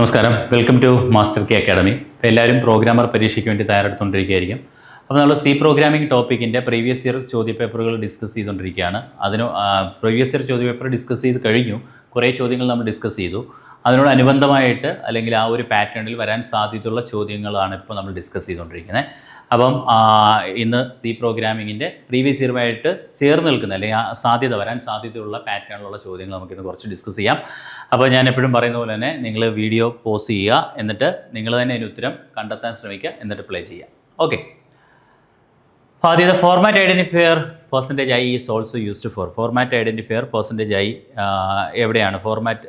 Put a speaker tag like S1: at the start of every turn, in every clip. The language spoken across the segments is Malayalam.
S1: നമസ്കാരം. Welcome to master K academy ഇപ്പോൾ എല്ലാവരും പ്രോഗ്രാമർ പരീക്ഷയ്ക്ക് വേണ്ടി തയ്യാറെടുത്തുകൊണ്ടിരിക്കുകയായിരിക്കും. അപ്പോൾ നമ്മൾ സി പ്രോഗ്രാമിംഗ് ടോപ്പിക്കിന്റെ പ്രീവിയസ് ഇയർ ചോദ്യപേപ്പറുകൾ ഡിസ്കസ് ചെയ്തുകൊണ്ടിരിക്കുകയാണ്. അതിന് പ്രീവിയസ് ഇയർ ചോദ്യപേപ്പർ ഡിസ്കസ് ചെയ്ത് കഴിഞ്ഞു. കുറേ ചോദ്യങ്ങൾ നമ്മൾ ഡിസ്കസ് ചെയ്തു. അതിനോടനുബന്ധമായിട്ട് അല്ലെങ്കിൽ ആ ഒരു പാറ്റേണിൽ വരാൻ സാധ്യതയുള്ള ചോദ്യങ്ങളാണ് ഇപ്പോൾ നമ്മൾ ഡിസ്കസ് ചെയ്തുകൊണ്ടിരിക്കുന്നത്. അപ്പം ഇന്ന് സി പ്രോഗ്രാമിങ്ങിന്റെ പ്രീവിയസ് ഇയറുമായിട്ട് ചേർന്ന് നിൽക്കുന്ന അല്ലെങ്കിൽ സാധ്യത വരാൻ സാധ്യതയുള്ള പാറ്റേണിലുള്ള ചോദ്യങ്ങൾ നമുക്കിന്ന് കുറച്ച് ഡിസ്കസ് ചെയ്യാം. അപ്പോൾ ഞാൻ എപ്പോഴും പറയുന്ന പോലെ തന്നെ നിങ്ങൾ വീഡിയോ പോസ് ചെയ്യുക എന്നിട്ട് നിങ്ങൾ തന്നെ അതിന് ഉത്തരം കണ്ടെത്താൻ ശ്രമിക്കുക എന്നിട്ട് പ്ലേ ചെയ്യുക. ഓക്കെ ആദ്യത്തെ format identifier percentage I is also used for format identifier percentage I എവിടെയാണ് ഫോർമാറ്റ്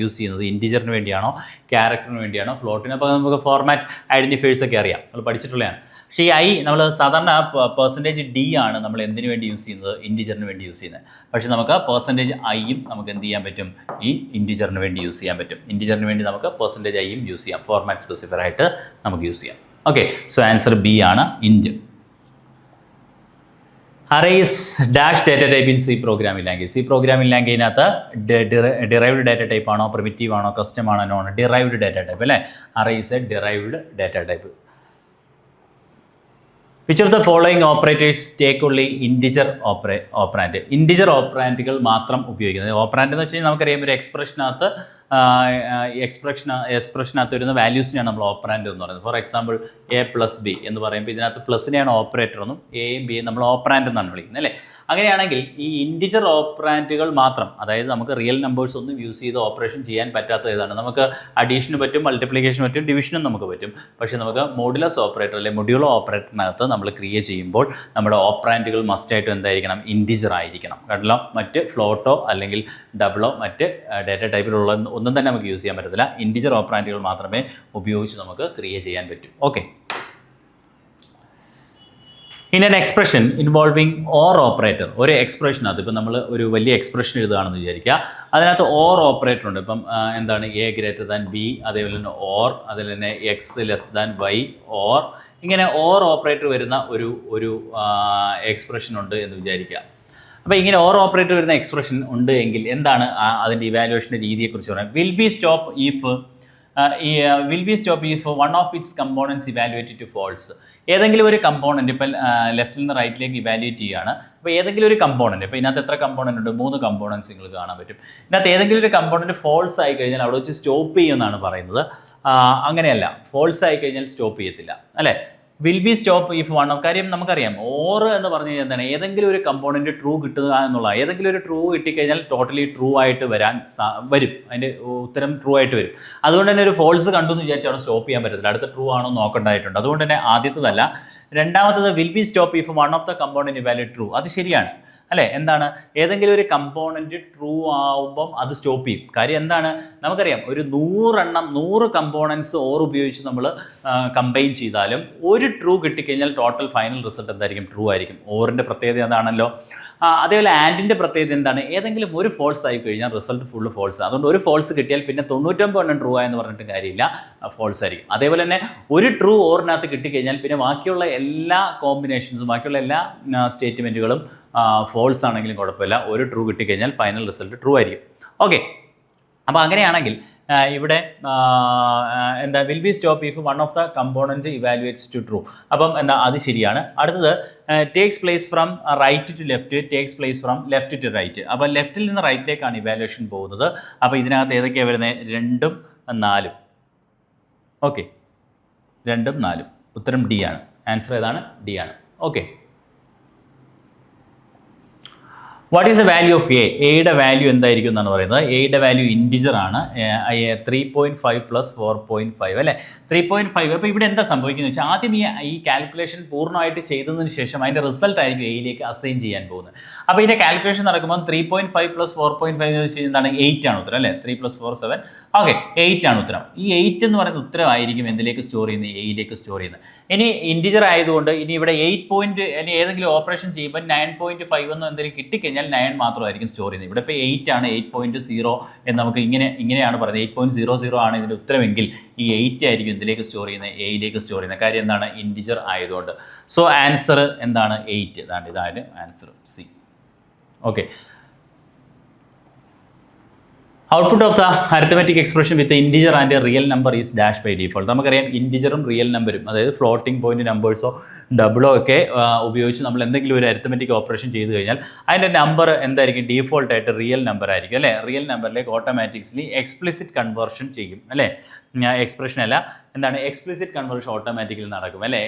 S1: യൂസ് ചെയ്യുന്നത്? ഇന്റിജറിന് വേണ്ടിയാണോ? ക്യാരക്ടറിന് വേണ്ടിയാണോ? ഫ്ലോട്ടിന് അപ്പോൾ നമുക്ക് ഫോർമാറ്റ് ഐഡന്റിഫയേഴ്സൊക്കെ അറിയാം. നമ്മൾ പഠിച്ചിട്ടുള്ളതാണ്. പക്ഷേ ഈ ഐ നമ്മൾ സാധാരണ പെർസെന്റേജ് ഡി ആണ് നമ്മൾ എന്തിനു വേണ്ടി യൂസ് ചെയ്യുന്നത്? ഇന്റിജറിന് വേണ്ടി യൂസ് ചെയ്യുന്നത്. പക്ഷേ നമുക്ക് പെർസെന്റേജ് ഐയും നമുക്ക് എന്ത് ചെയ്യാൻ പറ്റും? ഈ ഇന്റിജറിന് വേണ്ടി യൂസ് ചെയ്യാൻ പറ്റും. ഇന്റിജറിന് വേണ്ടി നമുക്ക് പെർസെന്റേജ് ഐയും യൂസ് ചെയ്യാം. ഫോർമാറ്റ് സ്പെസിഫർ ആയിട്ട് നമുക്ക് യൂസ് ചെയ്യാം. ഓക്കെ സോ ആൻസർ ബി ആണ് int arrays dash data type in C programming language C programming ലാംഗ്വേജിനകത്ത് derived data type ആണോ പ്രിമിറ്റീവ് ആണോ കസ്റ്റം ആണോ നോൺ ഡിറൈവ്ഡ് ഡാറ്റ ടൈപ്പ് അല്ലേ arrays derived data type which of the following operators take only integer opera operand integer ഓപ്പറാൻഡുകൾ മാത്രം ഉപയോഗിക്കുന്നത്. ഓപ്പറാൻഡ് എന്ന് വെച്ച് കഴിഞ്ഞാൽ നമുക്കറിയാം ഒരു എക്സ്പ്രഷനകത്ത് എക്സ്പ്രഷൻ എക്സ്പ്രഷനകത്ത് വരുന്ന വാല്യൂസിനെയാണ് നമ്മൾ ഓപ്പറാൻഡ് എന്ന് പറയുന്നത്. For example A plus B എന്ന് പറയുമ്പോൾ ഇതിനകത്ത് പ്ലസിനെയാണ് ഓപ്പറേറ്റർ എന്നും എയും ബിയും നമ്മൾ ഓപ്പറാൻഡ് എന്നാണ് വിളിക്കുന്നത് അല്ലേ? അങ്ങനെയാണെങ്കിൽ ഈ ഇൻഡിജർ ഓപ്പറാന്റുകൾ മാത്രം അതായത് നമുക്ക് റിയൽ നമ്പേഴ്സ് ഒന്നും യൂസ് ചെയ്ത് ഓപ്പറേഷൻ ചെയ്യാൻ പറ്റാത്ത ഇതാണ്. നമുക്ക് അഡീഷന് പറ്റും മൾട്ടിപ്ലിക്കേഷൻ പറ്റും ഡിവിഷനും നമുക്ക് പറ്റും. പക്ഷേ നമുക്ക് മോഡുലസ് ഓപ്പറേറ്റർ അല്ലെങ്കിൽ മൊഡ്യൂളോ ഓപ്പറേറ്ററിനകത്ത് നമ്മൾ ക്രിയേറ്റ് ചെയ്യുമ്പോൾ നമ്മുടെ ഓപ്പറാന്റുകൾ മസ്റ്റായിട്ടും എന്തായിരിക്കണം? ഇൻഡിജർ ആയിരിക്കണം. കണ്ടല്ലോ മറ്റ് ഫ്ലോട്ടോ അല്ലെങ്കിൽ ഡബിളോ മറ്റ് ഡാറ്റ ടൈപ്പിലുള്ള ഒന്നും തന്നെ നമുക്ക് യൂസ് ചെയ്യാൻ പറ്റത്തില്ല. ഇൻഡിജർ ഓപ്പറാന്റുകൾ മാത്രമേ ഉപയോഗിച്ച് നമുക്ക് ക്രിയേറ്റ് ചെയ്യാൻ പറ്റൂ. Okay in an expression involving or operator ഒരു എക്സ്പ്രഷനകത്ത് ഇപ്പം നമ്മൾ ഒരു വലിയ എക്സ്പ്രഷൻ എഴുതുകയാണെന്ന് വിചാരിക്കുക. അതിനകത്ത് ഓർ ഓപ്പറേറ്റർ ഉണ്ട്. ഇപ്പം എന്താണ്? എ ഗ്രേറ്റർ ദാൻ ബി അതേപോലെ തന്നെ ഓർ അതിൽ തന്നെ X less than Y or ഇങ്ങനെ ഓർ ഓപ്പറേറ്റർ വരുന്ന ഒരു ഒരു എക്സ്പ്രഷൻ ഉണ്ട് എന്ന് വിചാരിക്കുക. അപ്പോൾ ഇങ്ങനെ ഓർ ഓപ്പറേറ്റർ വരുന്ന എക്സ്പ്രഷൻ ഉണ്ട് എങ്കിൽ എന്താണ് അതിന്റെ ഇവാലുവേഷന്റെ രീതിയെക്കുറിച്ച് പറയാം. Will be stop if will be stop if one of its components evaluate to false ഏതെങ്കിലും ഒരു കമ്പോണന്റ് ഇപ്പം ലെഫ്റ്റിൽ നിന്ന് റൈറ്റിലേക്ക് ഇവാലുവേറ്റ് ചെയ്യുകയാണ്. അപ്പോൾ ഏതെങ്കിലും ഒരു കമ്പോണന്റ് ഇപ്പോൾ ഇതിനകത്ത് എത്ര കമ്പോണന്റ് ഉണ്ട്? മൂന്ന് കമ്പോണൻസ് നിങ്ങൾക്ക് കാണാൻ പറ്റും. ഇതിനകത്ത് ഏതെങ്കിലും ഒരു കമ്പോണന്റ് ഫോൾസ് ആയി കഴിഞ്ഞാൽ അവിടെ വെച്ച് സ്റ്റോപ്പ് ചെയ്യുമെന്നാണ് പറയുന്നത്. അങ്ങനെയല്ല. ഫോൾസ് ആയി കഴിഞ്ഞാൽ സ്റ്റോപ്പ് ചെയ്യത്തില്ല. അല്ലേ? Will be stop if one കാര്യം നമുക്കറിയാം ഓർ എന്ന് പറഞ്ഞു കഴിഞ്ഞാൽ എന്താണ് ഏതെങ്കിലും ഒരു കമ്പോണന്റ് ട്രൂ കിട്ടുക എന്നുള്ള ഏതെങ്കിലും ഒരു ട്രൂ കിട്ടിക്കഴിഞ്ഞാൽ ടോട്ടലി ട്രൂ ആയിട്ട് വരാൻ വരും. അതിന്റെ ഉത്തരം ട്രൂ ആയിട്ട് വരും. അതുകൊണ്ട് തന്നെ ഒരു ഫോൾസ് കണ്ടു എന്ന് വിചാരിച്ച് അവിടെ സ്റ്റോപ്പ് ചെയ്യാൻ പറ്റത്തില്ല. അടുത്ത ട്രൂ ആണോ നോക്കേണ്ടതായിട്ടുണ്ട്. അതുകൊണ്ട് തന്നെ ആദ്യത്തതല്ല. രണ്ടാമത്തത് will be stop if one of the component value true അത് ശരിയാണ്. അല്ലേ? എന്താണ്? ഏതെങ്കിലും ഒരു കമ്പോണന്റ് ട്രൂ ആവുമ്പം അത് സ്റ്റോപ്പ് ചെയ്യും. കാര്യം എന്താണ്? നമുക്കറിയാം ഒരു നൂറെണ്ണം നൂറ് കമ്പോണൻസ് ഓർ ഉപയോഗിച്ച് നമ്മൾ കമ്പൈൻ ചെയ്താലും ഒരു ട്രൂ കിട്ടിക്കഴിഞ്ഞാൽ ടോട്ടൽ ഫൈനൽ റിസൾട്ട് എന്തായിരിക്കും? ട്രൂ ആയിരിക്കും. ഓറിന്റെ പ്രത്യേകത എന്താണല്ലോ ആ, അതേപോലെ ആൻഡിന്റെ പ്രത്യേകത എന്താണ്? ഏതെങ്കിലും ഒരു ഫോൾസ് ആയി കഴിഞ്ഞാൽ റിസൾട്ട് ഫുള്ള് ഫോൾസ് അതുകൊണ്ട് ഒരു ഫോൾസ് കിട്ടിയാൽ പിന്നെ തൊണ്ണൂറ്റൊമ്പത് എണ്ണം ട്രൂ ആയെന്ന് പറഞ്ഞിട്ട് കാര്യമില്ല. ഫോൾസ് ആയിരിക്കും. അതേപോലെ തന്നെ ഒരു ട്രൂ ഓറിനകത്ത് കിട്ടിക്കഴിഞ്ഞാൽ പിന്നെ ബാക്കിയുള്ള എല്ലാ കോമ്പിനേഷൻസും ബാക്കിയുള്ള എല്ലാ സ്റ്റേറ്റ്മെന്റുകളും ഫോൾസ് ആണെങ്കിലും കുഴപ്പമില്ല. ഒരു ട്രൂ കിട്ടിക്കഴിഞ്ഞാൽ ഫൈനൽ റിസൾട്ട് ട്രൂ ആയിരിക്കും. ഓക്കെ അപ്പോൾ അങ്ങനെയാണെങ്കിൽ ഇവിടെ എന്താ will be stop if one of the component evaluates to true അപ്പം എന്താ അത് ശരിയാണ്. അടുത്തത് takes place from right to left takes place from left to right അപ്പോൾ ലെഫ്റ്റിൽ നിന്ന് റൈറ്റിലേക്കാണ് ഇവാലുവേഷൻ പോകുന്നത്. അപ്പോൾ ഇതിനകത്ത് ഏതൊക്കെയാണ് വരുന്നത് രണ്ടും നാലും. ഓക്കെ രണ്ടും നാലും. ഉത്തരം ഡി ആണ്. ആൻസർ ഏതാണ്? ഡി ആണ്. Okay what is the value of A എയുടെ വാല്യൂ എന്തായിരിക്കും എന്നാണ് പറയുന്നത്. എയുടെ വാല്യൂ ഇൻഡിജർ ആണ്. Three point five plus four point five അല്ലേ? ത്രീ പോയിന്റ് ഫൈവ് അപ്പോൾ ഇവിടെ എന്താ സംഭവിക്കുന്നത് വെച്ചാൽ ആദ്യം ഈ ഈ കാൽക്കുലേഷൻ പൂർണമായിട്ട് ചെയ്തതിന് ശേഷം അതിന്റെ റിസൾട്ട് ആയിരിക്കും എയിലേക്ക് അസൈൻ ചെയ്യാൻ പോകുന്നത്. അപ്പോൾ ഇതിന്റെ കാൽക്കുലേഷൻ നടക്കുമ്പോൾ three point five plus four point five എന്ന് വെച്ച് കഴിഞ്ഞാൽ എന്താണ്? എയ്റ്റ് ആണ് ഉത്തരം അല്ലേ? Three plus four seven okay eight ആണ് ഉത്തരം. ഈ എയ്റ്റ് എന്ന് പറയുന്ന ഉത്തരമായിരിക്കും എന്തിലേക്ക് സ്റ്റോർ ചെയ്യുന്നത്? എയിലേക്ക് സ്റ്റോർ ചെയ്യുന്നത്. ഇനി ഇൻഡിജർ ആയതുകൊണ്ട് ഇനി ഇവിടെ എയ്റ്റ് പോയിന്റ് ഇനി ഏതെങ്കിലും ഓപ്പറേഷൻ ചെയ്യുമ്പോൾ നയൻ പോയിന്റ് ഫൈവ് എന്നോ എന്തെങ്കിലും കിട്ടിക്കഴിഞ്ഞാൽ നയൻ മാത്രമായിരിക്കും സ്റ്റോർ ചെയ്യുന്നത്. ഇവിടെ ഇപ്പോൾ എയ്റ്റ് ആണ് എയ്റ്റ് പോയിന്റ് സീറോ എന്ന് നമുക്ക് ഇങ്ങനെ ഇങ്ങനെയാണ് പറയുന്നത്. എയ്റ്റ് പോയിന്റ് സീറോ സീറോ ആണ് ഇതിന്റെ ഉത്തരമെങ്കിൽ ഈ എയ്റ്റ് ആയിരിക്കും ഇതിലേക്ക് സ്റ്റോർ ചെയ്യുന്നത് എയിലേക്ക് സ്റ്റോർ ചെയ്യുന്നത്. കാര്യം എന്താണ്? ഇൻഡിജർ ആയതുകൊണ്ട്. സോ ആൻസർ എന്താണ്? എയ്റ്റ് ഇതാണ് ഇതായാലും answer C okay output of the arithmetic expression with integer and real number is dash by default നമുക്കറിയാം ഇൻഡിജറും റിയൽ നമ്പറും അതായത് ഫ്ലോട്ടിംഗ് പോയിന്റ് നമ്പേഴ്സോ ഡബിളോ ഒക്കെ ഉപയോഗിച്ച് നമ്മൾ എന്തെങ്കിലും ഒരു അരിത്തമെറ്റിക് ഓപ്പറേഷൻ ചെയ്ത് കഴിഞ്ഞാൽ അതിന്റെ നമ്പർ എന്തായിരിക്കും? ഡീഫോൾട്ടായിട്ട് റിയൽ നമ്പർ ആയിരിക്കും അല്ലേ? റിയൽ നമ്പറിലേക്ക് ഓട്ടോമാറ്റിക്സ്ലി എക്സ്പ്ലിസിറ്റ് കൺവേർഷൻ ചെയ്യും അല്ലേ? എക്സ്പ്രഷൻ അല്ല. എന്താണ്? എക്സ്പ്ലിസിറ്റ് കൺവേർഷൻ ഓട്ടോമാറ്റിക്കലി നടക്കും അല്ലേ?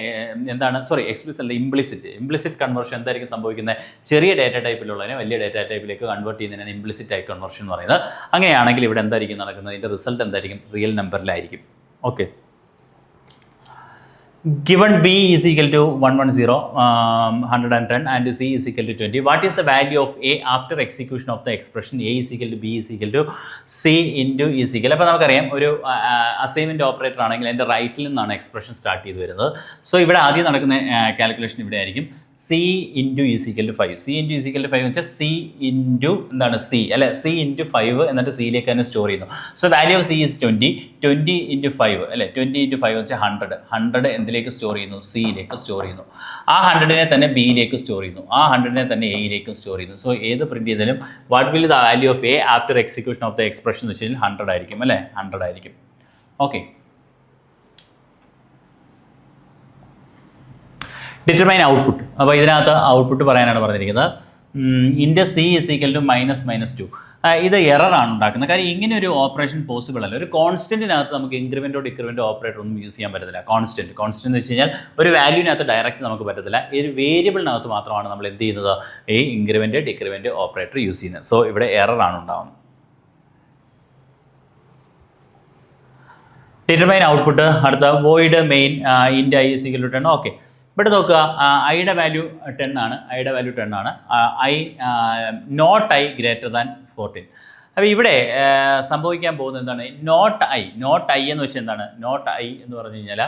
S1: എന്താണ്? സോറി എക്സ്പ്ലിസിറ്റ് അല്ല ഇംപ്ലിസിറ്റ് ഇംപ്ലിസിറ്റ് കൺവേർഷൻ എന്തായിരിക്കും സംഭവിക്കുന്നത് ചെറിയ ഡേറ്റ ടൈപ്പിലുള്ളതിനെ വലിയ ഡേറ്റ ടൈപ്പിലേക്ക് കൺവേർട്ട് ചെയ്യുന്നതിനാണ് ഇംപ്ലിസിറ്റ് ആയി കൺവേർഷൻ എന്ന് പറയുന്നത്. അങ്ങനെയാണെങ്കിൽ ഇവിടെ എന്തായിരിക്കും നടക്കുന്നത്? ഇതിന്റെ റിസൾട്ട് എന്തായിരിക്കും? Real നമ്പറിലായിരിക്കും okay given b is equal to 110 um, 110 and c is equal to 20 what is the value of a after execution of the expression a is equal to b is equal to c into is equal അപ്പോൾ നമുക്കറിയാം ഒരു അസൈൻമെന്റ് ഓപ്പറേറ്റർ ആണെങ്കിൽ എന്റെ റൈറ്റിൽ നിന്നാണ് എക്സ്പ്രഷൻ സ്റ്റാർട്ട് ചെയ്ത് വരുന്നത് സോ ഇവിടെ ആദ്യം നടക്കുന്ന കാൽക്കുലേഷൻ ഇവിടെ ആയിരിക്കും C into is equal to five C into is equal to five എന്ന് വെച്ചാൽ സി ഇന്റു എന്താണ് സി അല്ലെ? സി ഇന്റു ഫൈവ് എന്നിട്ട് സിയിലേക്ക് തന്നെ സ്റ്റോർ ചെയ്യുന്നു. So value of C is twenty twenty into five അല്ലെ? ട്വന്റി ഇന്റു ഫൈവ് വെച്ചാൽ ഹൺഡ്രഡ് ഹൺഡ്രഡ് എന്തിലേക്ക് സ്റ്റോർ ചെയ്യുന്നു? സിയിലേക്ക് സ്റ്റോർ ചെയ്യുന്നു. ആ ഹൺഡ്രഡിനെ തന്നെ ബിയിലേക്ക് സ്റ്റോർ ചെയ്യുന്നു. ആ ഹൺഡ്രഡിനെ തന്നെ എയിലേക്കും സ്റ്റോർ ചെയ്യുന്നു. സോ ഏത് പ്രിന്റ് ചെയ്താലും what will the value of A after execution of the expression എന്ന് വെച്ച് കഴിഞ്ഞാൽ ഹൺഡ്രഡ് ആയിരിക്കും അല്ലേ? ഹൺഡ്രഡ് ആയിരിക്കും. ഓക്കെ ഡിറ്റർമൈൻ ഔട്ട്പുട്ട് അപ്പോൾ ഇതിനകത്ത് ഔട്ട്പുട്ട് പറയാനാണ് പറഞ്ഞിരിക്കുന്നത്. Int C is equal to minus minus two ഇത് എററാണ് ഉണ്ടാക്കുന്നത്. കാര്യം ഇങ്ങനെ ഒരു ഓപ്പറേഷൻ പോസിബിൾ അല്ല. ഒരു കോൺസ്റ്റന്റിനകത്ത് നമുക്ക് ഇൻക്രിമെന്റോ ഡിക്രിമെന്റോ ഓപ്പറേറ്റർ ഒന്നും യൂസ് ചെയ്യാൻ പറ്റത്തില്ല. കോൺസ്റ്റന്റ് കോൺസ്റ്റന്റ് എന്ന് വെച്ച് കഴിഞ്ഞാൽ ഒരു വാല്യൂവിനകത്ത് ഡയറക്റ്റ് നമുക്ക് പറ്റത്തില്ല. ഒരു വേരിയബിളിനകത്ത് മാത്രമാണ് നമ്മൾ എന്ത് ചെയ്യുന്നത്? ഈ ഇൻക്രിമെന്റ് ഡിക്രിമെന്റ് ഓപ്പറേറ്റർ യൂസ് ചെയ്യുന്നത്. സോ ഇവിടെ എററാണ് ഉണ്ടാകുന്നത് ഡിറ്റർമൈൻ ഔട്ട്പുട്ട് അടുത്ത void main int I ten okay ഇവിടെ നോക്കുക ഐയുടെ വാല്യൂ ടെൻ ആണ്. ഐയുടെ വാല്യൂ ടെൻ ആണ്. I not I greater than fourteen അപ്പോൾ ഇവിടെ സംഭവിക്കാൻ പോകുന്നത് എന്താണ്? നോട്ട് ഐ നോട്ട് ഐ എന്ന് വെച്ചാൽ എന്താണ്? നോട്ട് ഐ എന്ന് പറഞ്ഞു കഴിഞ്ഞാൽ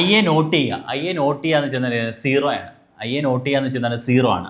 S1: ഐയെ നോട്ട് ചെയ്യുക. ഐയെ നോട്ട് ചെയ്യുക എന്ന് വെച്ചാൽ സീറോ ആണ്. ഐയെ നോട്ട് ചെയ്യുക എന്ന് വെച്ചാൽ സീറോ ആണ്.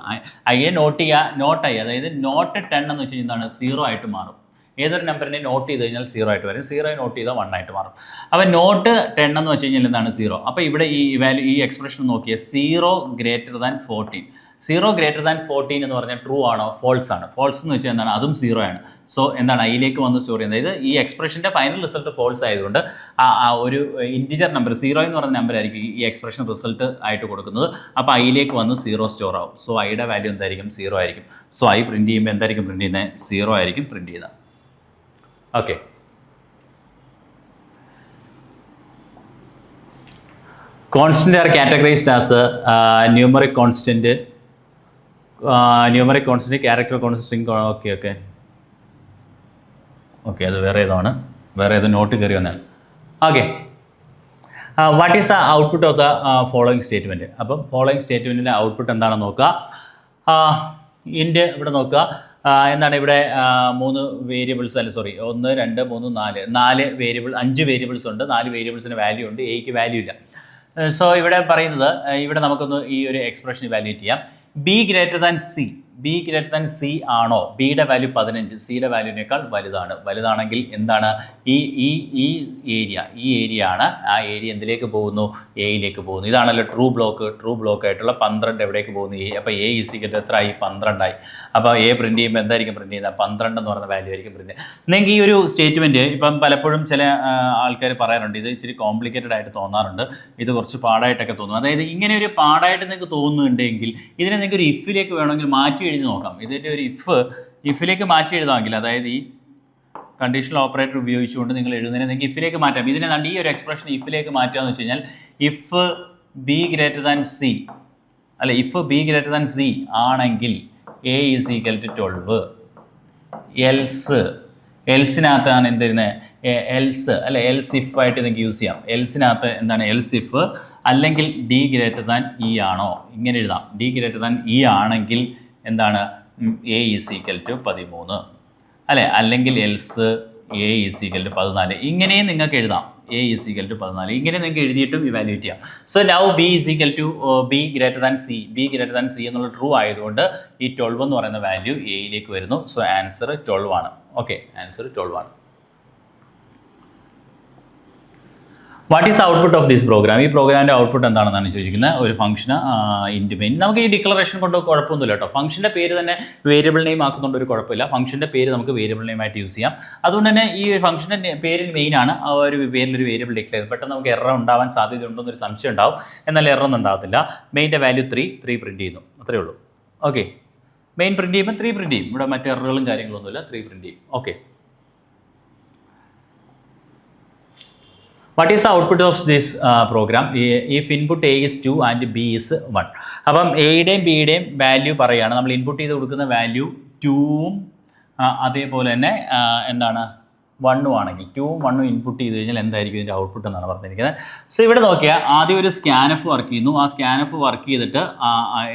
S1: ഐയെ നോട്ട് ചെയ്യുക നോട്ട് ഐ അതായത് നോട്ട് ടെൻ എന്ന് വെച്ച് കഴിഞ്ഞാൽ സീറോ ആയിട്ട് മാറും. ഏതൊരു നമ്പറിനെ നോട്ട് ചെയ്ത് കഴിഞ്ഞാൽ സീറോ ആയിട്ട് വരും. സീറോ നോട്ട് ചെയ്താൽ വൺ ആയിട്ട് മാറും. അപ്പോൾ നോട്ട് ടെൻ എന്ന് വെച്ച് കഴിഞ്ഞാൽ എന്താണ് സീറോ അപ്പോൾ ഇവിടെ ഈ വാല്യൂ ഈ എക്സ്പ്രഷൻ നോക്കിയാൽ zero greater than fourteen zero greater than fourteen എന്ന് പറഞ്ഞാൽ ട്രൂ ആണോ? ഫോൾസ് ആണ്. ഫോൾസ് എന്ന് വെച്ചാൽ എന്താണ്? അതും സീറോ ആണ്. സോ എന്താണ്? അതിലേക്ക് വന്ന് സ്റ്റോർ ചെയ്യുന്നത്. അതായത് ഈ എക്സ്പ്രഷന്റെ ഫൈനൽ റിസൾട്ട് ഫോൾസ് ആയതുകൊണ്ട് ആ ഒരു ഇന്റിജർ നമ്പർ സീറോ എന്ന് പറഞ്ഞ നമ്പർ ആയിരിക്കും ഈ എക്സ്പ്രഷൻ റിസൾട്ട് ആയിട്ട് കൊടുക്കുന്നത്. അപ്പോൾ അതിലേക്ക് വന്ന് സീറോ സ്റ്റോർ ആവും. സോ ഐയുടെ വാല്യൂ എന്തായിരിക്കും? സീറോ ആയിരിക്കും. സോ ഐ പ്രിന്റ് ചെയ്യുമ്പോൾ എന്തായിരിക്കും? പ്രിന്റ് ചെയ്യുന്നത്? സീറോ ആയിരിക്കും പ്രിന്റ് ചെയ്യുന്നത്. Okay. Constant are categorized as numeric constant numeric constant character constant okay okay okay അത് വേറെ ഏതാണ്? വേറെ ഏതോ നോട്ട് കയറി വന്നാണ് okay what is the output of the following statement അപ്പം ഫോളോയിങ് സ്റ്റേറ്റ്മെന്റിന്റെ ഔട്ട്പുട്ട് എന്താണെന്ന് നോക്കുക. ഇൻഡ് ഇവിടെ നോക്കുക. എന്താണ് ഇവിടെ മൂന്ന് വേരിയബിൾസ് അല്ല? സോറി ഒന്ന് രണ്ട് മൂന്ന് നാല്. നാല് വേരിയബിൾ അഞ്ച് വേരിയബിൾസ് ഉണ്ട്. നാല് വേരിയബിൾസിന് വാല്യൂ ഉണ്ട്. എയ്ക്ക് വാല്യൂ ഇല്ല. സോ ഇവിടെ പറയുന്നത് ഇവിടെ നമുക്കൊന്ന് ഈ ഒരു എക്സ്പ്രഷൻ ഇവാലുവേറ്റ് ചെയ്യാം. B greater than C B greater than C ആണോ? ബിയുടെ വാല്യൂ പതിനഞ്ച് സിയുടെ വാല്യൂവിനേക്കാൾ വലുതാണ്. വലുതാണെങ്കിൽ എന്താണ്? ഈ ഈ ഈ ഏരിയ ഈ ഏരിയ ആണ്. ആ ഏരിയ എന്തിലേക്ക് പോകുന്നു? എയിലേക്ക് പോകുന്നു. ഇതാണല്ലോ ട്രൂ ബ്ലോക്ക് ട്രൂ ബ്ലോക്ക് ആയിട്ടുള്ള പന്ത്രണ്ട് എവിടേക്ക് പോകുന്നു? എ അപ്പോൾ എ ഇസിക്കറ്റ് എത്ര ആയി പന്ത്രണ്ടായി. അപ്പോൾ എ പ്രിന്റ് ചെയ്യുമ്പോൾ എന്തായിരിക്കും പ്രിന്റ് ചെയ്യുന്നത്? പന്ത്രണ്ട് എന്ന് പറയുന്ന വാല്യൂ ആയിരിക്കും പ്രിന്റ് നിങ്ങൾക്ക് ഈ ഒരു സ്റ്റേറ്റ്മെന്റ് ഇപ്പം പലപ്പോഴും ചില ആൾക്കാർ പറയാറുണ്ട്. ഇത് ഇച്ചിരി കോംപ്ലിക്കേറ്റഡ് ആയിട്ട് തോന്നാറുണ്ട്. ഇത് കുറച്ച് പാടായിട്ടൊക്കെ തോന്നുന്നു. അതായത് ഇങ്ങനെ ഒരു പാടായിട്ട് നിങ്ങൾക്ക് തോന്നുന്നുണ്ടെങ്കിൽ ഇതിനെ നിങ്ങൾക്ക് ഒരു ഇഫിലേക്ക് വേണമെങ്കിൽ മാറ്റി എഴുതി നോക്കാം. ഇതിന്റെ ഒരു ഇഫ് ഇഫിലേക്ക് മാറ്റി എഴുതാമെങ്കിൽ അതായത് ഈ കണ്ടീഷണൽ ഓപ്പറേറ്റർ ഉപയോഗിച്ചുകൊണ്ട് നിങ്ങൾ എഴുതുന്നതിനെ നിങ്ങൾക്ക് ഇഫിലേക്ക് മാറ്റാം. ഇതിനെ ഈ ഒരു എക്സ്പ്രഷൻ ഇഫിലേക്ക് മാറ്റുകയെന്ന് വെച്ച് കഴിഞ്ഞാൽ if B greater than C അല്ല if B greater than C ആണെങ്കിൽ A is equal to twelve else എൽസിനകത്താണ് എന്ത് വരുന്നത് എൽസ് അല്ലെ എൽസ് ഇഫ് ആയിട്ട് നിങ്ങൾക്ക് യൂസ് ചെയ്യാം. എൽസിനകത്ത് എന്താണ്? എൽസ് ഇഫ് അല്ലെങ്കിൽ ഡി ഗ്രേറ്റർ ദാൻ ഇ ആണോ? ഇങ്ങനെ എഴുതാം. ഡി ഗ്രേറ്റർ ദാൻ ഇ ആണെങ്കിൽ എന്താണ്? എ ഈസ് ഈക്വൽ ടു പതിമൂന്ന്. അല്ലെ? അല്ലെങ്കിൽ else A is equal to പതിനാല്. ഇങ്ങനെയും നിങ്ങൾക്ക് എഴുതാം. എ ഈസ് ഈക്വൽ ടു പതിനാല്. ഇങ്ങനെ നിങ്ങൾക്ക് എഴുതിയിട്ടും ഇവാലുവേറ്റ് ചെയ്യാം. So now B is equal to B greater than C B greater than C എന്നുള്ള ട്രൂ ആയതുകൊണ്ട് ഈ ട്വൽവ് എന്ന് പറയുന്ന വാല്യൂ എയിലേക്ക് വരുന്നു. സോ ആൻസർ ട്വൽവ് ആണ്. ഓക്കെ ആൻസർ ട്വൽവ് ആണ്. What is output of this program ഈ പ്രോഗ്രാമിന്റെ ഔട്ട്പുട്ട് എന്താണെന്നാണ് ചോദിക്കുന്നത് ഒരു ഫംഗ്ഷന് ഇന്റ് മെയിൻ നമുക്ക് ഈ ഡിക്ലറേഷൻ കൊണ്ട് കുഴപ്പമൊന്നുമില്ല കേട്ടോ. ഫംഗ്ഷന്റെ പേര് തന്നെ വേരിയബിൾ നെയിം ആക്കുന്നുണ്ട് ഒരു കുഴപ്പമില്ല. ഫംഗ്ഷന്റെ പേര് നമുക്ക് വേരിയബിൾ നെയിം ആയിട്ട് യൂസ് ചെയ്യാം. അതുകൊണ്ട് തന്നെ ഈ ഫംഗ്ഷന്റെ പേര് മെയിൻ ആണ്. ആ ഒരു പേരിലൊരു വേരിയബിൾ ഡിക്ലെയർ ചെയ്യുന്നത് പെട്ടെന്ന് നമുക്ക് എറർ ഉണ്ടാവാൻ സാധ്യതയുണ്ടെന്നൊരു സംശയം ഉണ്ടാവും. എന്നാൽ എറർ ഒന്നും ഉണ്ടാകത്തില്ല. മെയിന്റെ വാല്യൂ ത്രീ ത്രീ പ്രിന്റ് ചെയ്യുന്നു. അത്രയേ ഉള്ളൂ. ഓക്കെ മെയിൻ പ്രിന്റ് ചെയ്യുമ്പോൾ ത്രീ പ്രിന്റ് ചെയ്യും. ഇവിടെ മറ്റു എററുകളും കാര്യങ്ങളൊന്നുമില്ല. ത്രീ പ്രിന്റ് ചെയ്യും. Okay what is output of this program if input A is two and B is one അപ്പം എയുടെയും ബിയുടെയും വാല്യൂ പറയുകയാണ്. നമ്മൾ ഇൻപുട്ട് ചെയ്ത് കൊടുക്കുന്ന വാല്യൂ ടൂവും അതേപോലെ തന്നെ എന്താണ്? വണ്ണും ആണെങ്കിൽ ടൂവും വണ്ണും ഇൻപുട്ട് ചെയ്ത് കഴിഞ്ഞാൽ എന്തായിരിക്കും ഇതിന്റെ ഔട്ട്പുട്ട് എന്നാണ് പറഞ്ഞിരിക്കുന്നത്. സോ ഇവിടെ നോക്കിയാൽ ആദ്യം ഒരു സ്കാനഫ് വർക്ക് ചെയ്യുന്നു. ആ സ്കാനഫ് വർക്ക് ചെയ്തിട്ട്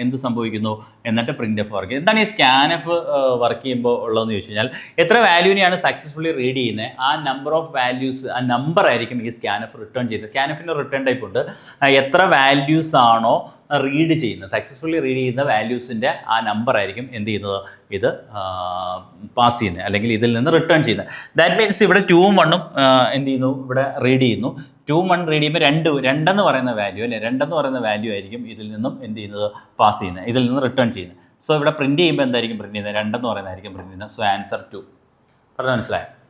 S1: എന്ത് സംഭവിക്കുന്നു എന്നിട്ട് പ്രിന്റ് എഫ് വർക്ക് എന്താണ് ഈ സ്കാനഫ് വർക്ക് ചെയ്യുമ്പോൾ ഉള്ളതെന്ന് ചോദിച്ചു കഴിഞ്ഞാൽ എത്ര വാല്യൂവിനെയാണ് സക്സസ്ഫുള്ളി റീഡ് ചെയ്യുന്നത്? ആ നമ്പർ ഓഫ് വാല്യൂസ് ആ നമ്പർ ആയിരിക്കും ഈ സ്കാനഫ് റിട്ടേൺ ചെയ്യുന്നത്. സ്കാനഫിന്റെ റിട്ടേൺ ടൈപ്പ് ഉണ്ട്. എത്ര വാല്യൂസ് ആണോ റീഡ് ചെയ്യുന്ന സക്സസ്ഫുള്ളി റീഡ് ചെയ്യുന്ന വാല്യൂസിന്റെ ആ നമ്പർ ആയിരിക്കും എന്ത് ചെയ്യുന്നത്? ഇത് പാസ് ചെയ്യുന്നത് അല്ലെങ്കിൽ ഇതിൽ നിന്ന് റിട്ടേൺ ചെയ്യുന്നത്. ദാറ്റ് മീൻസ് ഇവിടെ ടൂവും വണ്ണും എന്ത് ചെയ്യുന്നു? ഇവിടെ റീഡ് ചെയ്യുന്നു. ടു വൺ റീഡ് ചെയ്യുമ്പോൾ രണ്ട് രണ്ടെന്ന് പറയുന്ന വാല്യൂ അല്ലെ? രണ്ടെന്ന് പറയുന്ന വാല്യൂ ആയിരിക്കും ഇതിൽ നിന്നും എന്ത് ചെയ്യുന്നത്? പാസ് ചെയ്യുന്നത് ഇതിൽ നിന്ന് റിട്ടേൺ ചെയ്യുന്നത്. സോ ഇവിടെ പ്രിന്റ് ചെയ്യുമ്പോൾ എന്തായിരിക്കും പ്രിന്റ് ചെയ്യുന്നത്? രണ്ടെന്ന് പറയുന്നതായിരിക്കും പ്രിന്റ് ചെയ്യുന്നത്. സോ ആൻസർ ടു പറഞ്ഞാൽ മനസ്സിലായോ?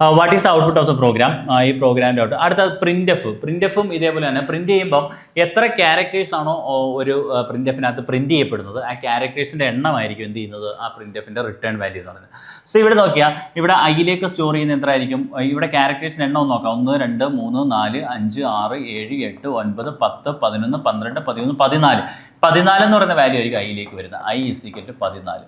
S1: What is output of the program ഈ പ്രോഗ്രാമിന്റെ ഔട്ട് അടുത്ത പ്രിന്റ് എഫ് പ്രിന്റ് എഫും ഇതേപോലെ തന്നെ പ്രിന്റ് ചെയ്യുമ്പം എത്ര ക്യാരക്ടേഴ്സ് ആണോ ഒരു പ്രിന്റ് എഫിനകത്ത് പ്രിന്റ് ചെയ്യപ്പെടുന്നത് ആ ക്യാരക്ടേഴ്സിന്റെ എണ്ണമായിരിക്കും എന്ത് ചെയ്യുന്നത്? ആ പ്രിന്റ് എഫിന്റെ റിട്ടേൺ വാല്യൂ എന്ന് പറയുന്നത്. സോ ഇവിടെ നോക്കിയാൽ ഇവിടെ ഐയിലേക്ക് സ്റ്റോർ ചെയ്യുന്ന എത്ര ആയിരിക്കും ഇവിടെ ക്യാരക്ടേഴ്സിന്റെ എണ്ണം ഒന്ന് നോക്കാം. ഒന്ന് രണ്ട് മൂന്ന് നാല് അഞ്ച് ആറ് ഏഴ് എട്ട് ഒൻപത് പത്ത് പതിനൊന്ന് പന്ത്രണ്ട് പതിമൂന്ന് പതിനാല്. പതിനാല് എന്ന് പറയുന്ന വാല്യൂ ആയിരിക്കും ഐയിലേക്ക് വരുന്നത്. ഐ ഇസിക്കൽ പതിനാല്.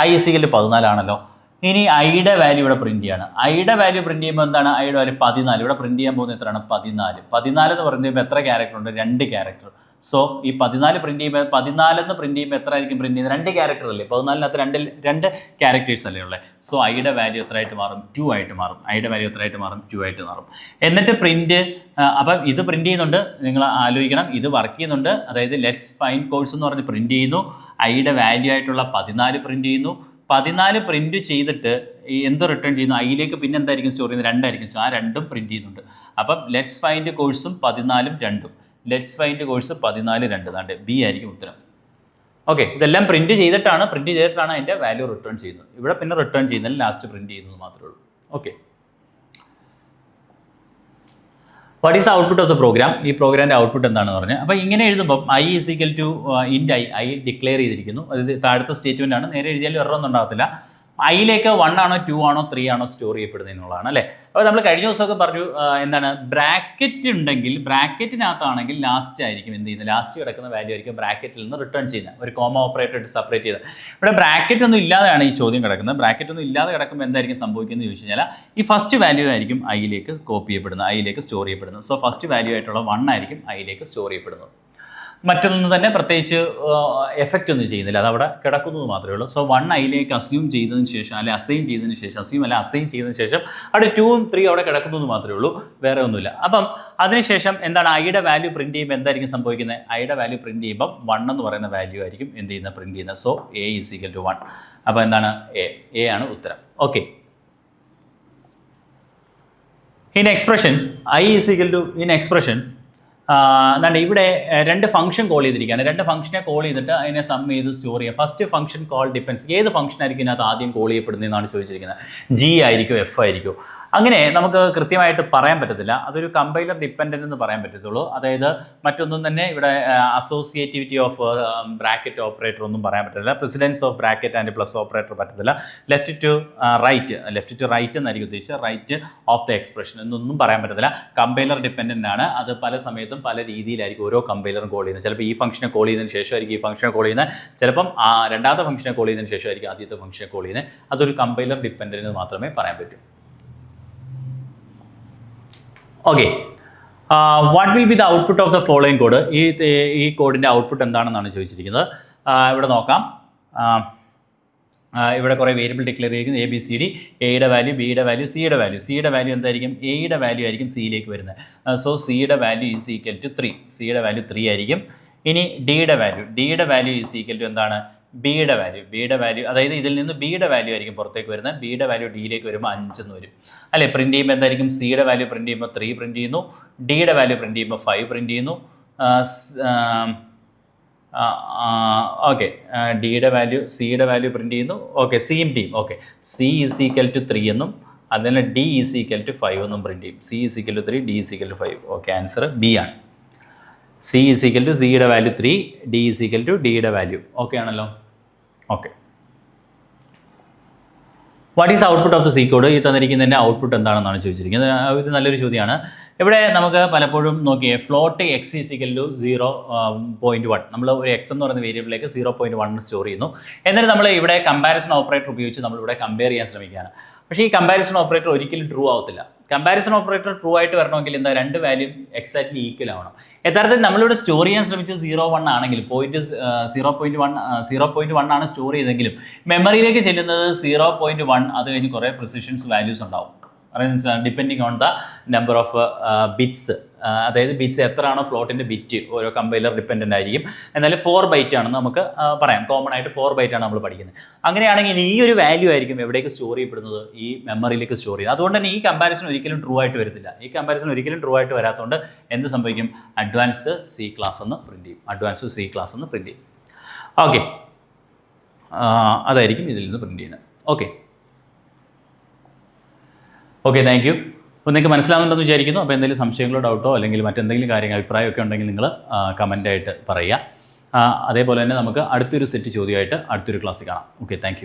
S1: ഐ ഇസിക്കൽ പതിനാലാണല്ലോ. ഇനി ഐയുടെ വാല്യൂ ഇവിടെ പ്രിന്റ് ചെയ്യാണ്. ഐയുടെ വാല്യൂ പ്രിന്റ് ചെയ്യുമ്പോൾ എന്താണ്? ഐയുടെ വാല്യൂ പതിനാല്. ഇവിടെ പ്രിന്റ് ചെയ്യാൻ പോകുന്ന എത്രയാണ്? പതിനാല്. പതിനാല് എന്ന് പറഞ്ഞു കഴിയുമ്പോൾ എത്ര ക്യാരക്ടർ ഉണ്ട്? രണ്ട് ക്യാരക്ടർ സോ ഈ പതിനാല് പ്രിന്റ് ചെയ്യുമ്പോൾ പതിനാല് എന്ന് പ്രിന്റ് ചെയ്യുമ്പോൾ എത്ര ആയിരിക്കും പ്രിന്റ് ചെയ്യുന്നത്? രണ്ട് ക്യാരക്ടർ അല്ലേ? പതിനാലിനകത്ത് രണ്ട് രണ്ട് ക്യാരക്ടേഴ്സ് അല്ലേ ഉള്ളത് സോ ഐയുടെ വാല്യൂ എത്ര ആയിട്ട് മാറും? ടു ആയിട്ട് മാറും. ഐയുടെ വാല്യൂ എത്ര ആയിട്ട് മാറും? ടു ആയിട്ട് മാറും. എന്നിട്ട് പ്രിന്റ് അപ്പം ഇത് പ്രിന്റ് ചെയ്യുന്നുണ്ട്. നിങ്ങൾ ആലോചിക്കണം. ഇത് വർക്ക് ചെയ്യുന്നുണ്ട്. അതായത് ലെറ്റ്സ് ഫൈൻ കോഴ്സ് എന്ന് പറഞ്ഞ് പ്രിന്റ് ചെയ്യുന്നു. ഐയുടെ വാല്യൂ ആയിട്ടുള്ള പതിനാല് പ്രിന്റ് ചെയ്യുന്നു. പതിനാല് പ്രിന്റ് ചെയ്തിട്ട് എന്ത് റിട്ടേൺ ചെയ്യുന്നു? അതിലേക്ക് പിന്നെ എന്തായിരിക്കും സ്റ്റോർ ചെയ്യുന്നത്? രണ്ടായിരിക്കും ആ രണ്ടും പ്രിന്റ് ചെയ്യുന്നുണ്ട്. അപ്പം ലെറ്റ്സ് ഫൈൻഡ് കോഴ്സും പതിനാലും രണ്ടും. ലെറ്റ്സ് ഫൈൻഡ് കോഴ്സ് പതിനാല് രണ്ട്. താണ്ട് ബി ആയിരിക്കും ഉത്തരം. ഓക്കെ ഇതെല്ലാം പ്രിന്റ് ചെയ്തിട്ടാണ്. പ്രിന്റ് ചെയ്തിട്ടാണ് അതിന്റെ വാല്യൂ റിട്ടേൺ ചെയ്യുന്നത്. ഇവിടെ പിന്നെ റിട്ടേൺ ചെയ്യുന്നതിൽ ലാസ്റ്റ് പ്രിന്റ് ചെയ്യുന്നത് മാത്രമേ ഉള്ളൂ. Okay what is output of the program ഈ പ്രോഗ്രാമിന്റെ ഔട്ട്പുട്ട് എന്താണെന്ന് പറഞ്ഞാൽ അപ്പോൾ ഇങ്ങനെ എഴുതുമ്പോൾ I is equal to int I I declare ചെയ്തിരിക്കുന്നു. അതായത് താഴത്തെ സ്റ്റേറ്റ്മെന്റ് ആണ്. നേരെ എഴുതിയാലും എററൊന്നും ഉണ്ടാകത്തില്ല. ഐയിലേക്ക് വൺ ആണോ ടു ആണോ ത്രീ ആണോ സ്റ്റോർ ചെയ്യപ്പെടുന്നത് എന്നുള്ളതാണ് അല്ലേ? അപ്പോൾ നമ്മൾ കഴിഞ്ഞ ദിവസമൊക്കെ പറഞ്ഞു എന്താണ് ബ്രാക്കറ്റ് ഉണ്ടെങ്കിൽ ബ്രാക്കറ്റിനകത്താണെങ്കിൽ ലാസ്റ്റ് ആയിരിക്കും എന്ത് ചെയ്യുന്നത്? ലാസ്റ്റ് കിടക്കുന്ന വാല്യൂ ആയിരിക്കും ബ്രാക്കറ്റിൽ നിന്ന് റിട്ടേൺ ചെയ്യുന്നത് ഒരു കോമ ഓപ്പറേറ്റർ ആയിട്ട് സെപ്പറേറ്റ് ചെയ്ത്. ഇവിടെ ബ്രാക്കറ്റ് ഒന്നും ഇല്ലാതെയാണ് ഈ ചോദ്യം കിടക്കുന്നത്. ബ്രാക്കറ്റ് ഒന്നും ഇല്ലാതെ കിടക്കുമ്പോൾ എന്തായിരിക്കും സംഭവിക്കുന്നത് ചോദിച്ചു കഴിഞ്ഞാൽ ഈ ഫസ്റ്റ് വാല്യൂ ആയിരിക്കും ഐയിലേക്ക് കോപ്പി ചെയ്യപ്പെടുന്നത് ഐയിലേക്ക് സ്റ്റോർ ചെയ്യപ്പെടുന്നത്. സോ ഫസ്റ്റ് വാല്യൂ ആയിട്ടുള്ള വൺ ആയിരിക്കും ഐയിലേക്ക് സ്റ്റോർ ചെയ്യപ്പെടുന്നത്. മറ്റൊന്നും തന്നെ പ്രത്യേകിച്ച് എഫക്റ്റ് ഒന്നും ചെയ്യുന്നില്ല. അത് അവിടെ കിടക്കുന്നത് മാത്രമേ ഉള്ളൂ. സോ വൺ ഐയിലേക്ക് അസ്യൂം ചെയ്തതിന് ശേഷം അല്ലെ അസൈൻ ചെയ്തതിന് ശേഷം അസ്യൂം അല്ല അസൈൻ ചെയ്തതിന് ശേഷം അവിടെ ടൂവും ത്രീ അവിടെ കിടക്കുന്നത് മാത്രമേ ഉള്ളൂ. വേറെ ഒന്നുമില്ല. അപ്പം അതിനുശേഷം എന്താണ് ഐയുടെ വാല്യൂ പ്രിന്റ് ചെയ്യുമ്പോൾ എന്തായിരിക്കും സംഭവിക്കുന്നത്? ഐയുടെ വാല്യൂ പ്രിന്റ് ചെയ്യുമ്പോൾ വൺ എന്ന് പറയുന്ന വാല്യൂ ആയിരിക്കും എന്ത് ചെയ്യുന്ന പ്രിന്റ് ചെയ്യുന്നത്. So A is equal to one അപ്പോൾ എന്താണ് എ എ ആണ് ഉത്തരം. Okay in expression I is equal to in expression എന്താണ് ഇവിടെ രണ്ട് ഫംഗ്ഷൻ കോൾ ചെയ്തിരിക്കുകയാണ്. രണ്ട് ഫംഗ്ഷനെ കോൾ ചെയ്തിട്ട് അതിനെ സം ചെയ്ത് സ്റ്റോർ ചെയ്യുക. ഫസ്റ്റ് ഫംഗ്ഷൻ കോൾ ഡിപ്പെൻസ് ഏത് ഫംഗ്ഷൻ ആയിരിക്കും ഇതിനകത്ത് ആദ്യം കോൾ ചെയ്യപ്പെടുന്നതെന്നാണ് ചോദിച്ചിരിക്കുന്നത്? ജി ആയിരിക്കും എഫ് ആയിരിക്കും? അങ്ങനെ നമുക്ക് കൃത്യമായിട്ട് പറയാൻ പറ്റത്തില്ല. അതൊരു കമ്പൈലർ ഡിപ്പെൻഡന്റ് എന്ന് പറയാൻ പറ്റത്തുള്ളൂ. അതായത് മറ്റൊന്നും തന്നെ ഇവിടെ അസോസിയേറ്റിവിറ്റി ഓഫ് ബ്രാക്കറ്റ് ഓപ്പറേറ്റർ ഒന്നും പറയാൻ പറ്റത്തില്ല. Precedence of bracket and plus operator പറ്റത്തില്ല. Left to right left to right എന്നായിരിക്കും ഉദ്ദേശിച്ചത്. റൈറ്റ് ഓഫ് ദ എക്സ്പ്രഷൻ എന്നൊന്നും പറയാൻ പറ്റത്തില്ല. കമ്പൈലർ ഡിപ്പെൻഡന്റ് ആണ്. അത് പല സമയത്തും പല രീതിയിലായിരിക്കും ഓരോ കമ്പൈലറും കോൾ ചെയ്യുന്നത്. ചിലപ്പോൾ ഈ ഫംഗ്ഷനെ കോൾ ചെയ്യുന്നതിന് ശേഷമായിരിക്കും ഈ ഫംഗ്ഷനെ കോൾ ചെയ്യുന്നത്. ചിലപ്പം രണ്ടാമത്തെ ഫംഗ്ഷനെ കോൾ ചെയ്യുന്നതിന് ശേഷമായിരിക്കും ആദ്യത്തെ ഫംഗ്ഷനെ കോൾ ചെയ്യുന്നത്. അതൊരു കമ്പൈലർ ഡിപ്പെൻഡന്റ് മാത്രമേ പറയാൻ പറ്റൂ. Okay what will be the output of the following code ഈ ഈ കോഡിന്റെ ഔട്ട്പുട്ട് എന്താണെന്നാണ് ചോദിച്ചിരിക്കുന്നത്. ഇവിടെ നോക്കാം. ആ, ആ, ഇവിടെ കുറേ വേരിയബിൾ ഡിക്ലെയർ ചെയ്തിരിക്കുന്നു. എ ബി സി ഡി എയുടെ വാല്യൂ ബിയുടെ വാല്യൂ സിയുടെ വാല്യൂ സിയുടെ വാല്യൂ എന്തായിരിക്കും? എയുടെ വാല്യൂ ആയിരിക്കും സിയിലേക്ക് വരുന്നത്. സോ സിയുടെ value is equal to three സിയുടെ വാല്യൂ ത്രീ ആയിരിക്കും. ഇനി ഡിയുടെ വാല്യൂ ഡിയുടെ വാല്യൂ ഈസ് ഈക്വൽ ടു എന്താണ്? ബിയുടെ വാല്യൂ ബിയുടെ വാല്യൂ അതായത് ഇതിൽ നിന്ന് ബിയുടെ വാല്യൂ ആയിരിക്കും പുറത്തേക്ക് വരുന്നത്. ബിയുടെ വാല്യൂ ഡിയിലേക്ക് വരുമ്പോൾ അഞ്ചെന്ന് വരും. അല്ലേ? പ്രിന്റ് ചെയ്യുമ്പോൾ എന്തായിരിക്കും? സിയുടെ വാല്യൂ പ്രിന്റ് ചെയ്യുമ്പോൾ ത്രീ പ്രിന്റ് ചെയ്യുന്നു. ഡിയുടെ വാല്യൂ പ്രിന്റ് ചെയ്യുമ്പോൾ ഫൈവ് പ്രിന്റ് ചെയ്യുന്നു. ഓക്കെ ഡിയുടെ വാല്യൂ സിയുടെ വാല്യൂ പ്രിന്റ് ചെയ്യുന്നു. ഓക്കെ സിയും ഡിയും okay C is equal to three എന്നും അതിന് D is equal to five എന്നും പ്രിന്റ് ചെയ്യും. C is equal to three D is equal to five okay answer B ആണ്. സി ഈസ് ഈക്വൽ ടു സിയുടെ value three D is equal to ഡിയുടെ വാല്യൂ ഓക്കെ ആണല്ലോ? Okay what is output of the C code ഈ തന്നിരിക്കുന്നതിന്റെ ഔട്ട്പുട്ട് എന്താണെന്നാണ് ചോദിച്ചിരിക്കുന്നത്. ഇത് നല്ലൊരു ചോദ്യമാണ്. ഇവിടെ നമുക്ക് പലപ്പോഴും നോക്കിയേ float X is equal to zero point one നമ്മൾ ഒരു എക്സ് എന്ന് പറയുന്ന വേരിയബിളിലേക്ക് സീറോ പോയിന്റ് വൺ സ്റ്റോർ ചെയ്യുന്നു. എന്നിട്ട് നമ്മൾ ഇവിടെ കമ്പാരിസൺ ഓപ്പറേറ്റർ ഉപയോഗിച്ച് നമ്മളിവിടെ കമ്പയർ ചെയ്യാൻ ശ്രമിക്കുകയാണ്. പക്ഷേ ഈ കമ്പാരിസൺ ഓപ്പറേറ്റർ ഒരിക്കലും ട്രൂ ആവത്തില്ല. കമ്പാരിസൺ ഓപ്പറേറ്റർ ട്രൂ ആയിട്ട് വരണമെങ്കിൽ എന്താ രണ്ട് വാല്യൂ എക്സാക്ട്ലി ഈക്വൽ ആവണം. യഥാർത്ഥത്തിൽ നമ്മളിവിടെ സ്റ്റോർ ചെയ്യാൻ ശ്രമിച്ചത് സീറോ വൺ ആണെങ്കിൽ point zero point one zero point one ആണ് സ്റ്റോർ ചെയ്തെങ്കിലും മെമ്മറിയിലേക്ക് ചെല്ലുന്നത് സീറോ പോയിന്റ് വൺ അത് കഴിഞ്ഞ് കുറേ പ്രിസിഷൻസ് വാല്യൂസ് ഉണ്ടാവും. Depending on the number of bits അതായത് ബിറ്റ്സ് എത്രയാണോ ഫ്ലോട്ടിന്റെ ബിറ്റ് ഓരോ കമ്പൈലർ ഡിപ്പെൻഡന്റ് ആയിരിക്കും. എന്നാലും ഫോർ ബൈറ്റ് ആണെന്ന് നമുക്ക് പറയാം. കോമൺ ആയിട്ട് ഫോർ ബൈറ്റ് ആണ് നമ്മൾ പഠിക്കുന്നത്. അങ്ങനെയാണെങ്കിൽ ഈ ഒരു വാല്യൂ ആയിരിക്കും എവിടേക്ക് സ്റ്റോർ ചെയ്യപ്പെടുന്നത്? ഈ മെമ്മറിയിലേക്ക് സ്റ്റോർ ചെയ്യുന്നത്. അതുകൊണ്ട് തന്നെ ഈ കമ്പാരിസൺ ഒരിക്കലും ട്രൂ ആയിട്ട് വരത്തില്ല. ഈ കമ്പാരിസൺ ഒരിക്കലും ട്രൂ ആയിട്ട് വരാത്തതുകൊണ്ട് എന്ത് സംഭവിക്കും? അഡ്വാൻസ് സി ക്ലാസ് എന്ന് പ്രിന്റ് ചെയ്യും. അഡ്വാൻസ് സി ക്ലാസ് എന്ന് പ്രിന്റ് ചെയ്യും. ഓക്കെ അതായിരിക്കും ഇതിൽ നിന്ന് പ്രിന്റ് ചെയ്യുന്നത്. ഓക്കെ ഓക്കെ താങ്ക് യു അപ്പോൾ നിങ്ങൾക്ക് മനസ്സിലാവുന്നുണ്ടെന്ന് വിചാരിക്കുന്നു. അപ്പോൾ എന്തെങ്കിലും സംശയങ്ങളോ ഡൗട്ടോ അല്ലെങ്കിൽ മറ്റെന്തെങ്കിലും കാര്യങ്ങൾ അഭിപ്രായമൊക്കെ ഉണ്ടെങ്കിൽ നിങ്ങൾ കമന്റായിട്ട് പറയുക. അതേപോലെ തന്നെ നമുക്ക് അടുത്തൊരു സെറ്റ് ചോദ്യമായിട്ട് അടുത്തൊരു ക്ലാസ്സിൽ കാണാം. Okay thank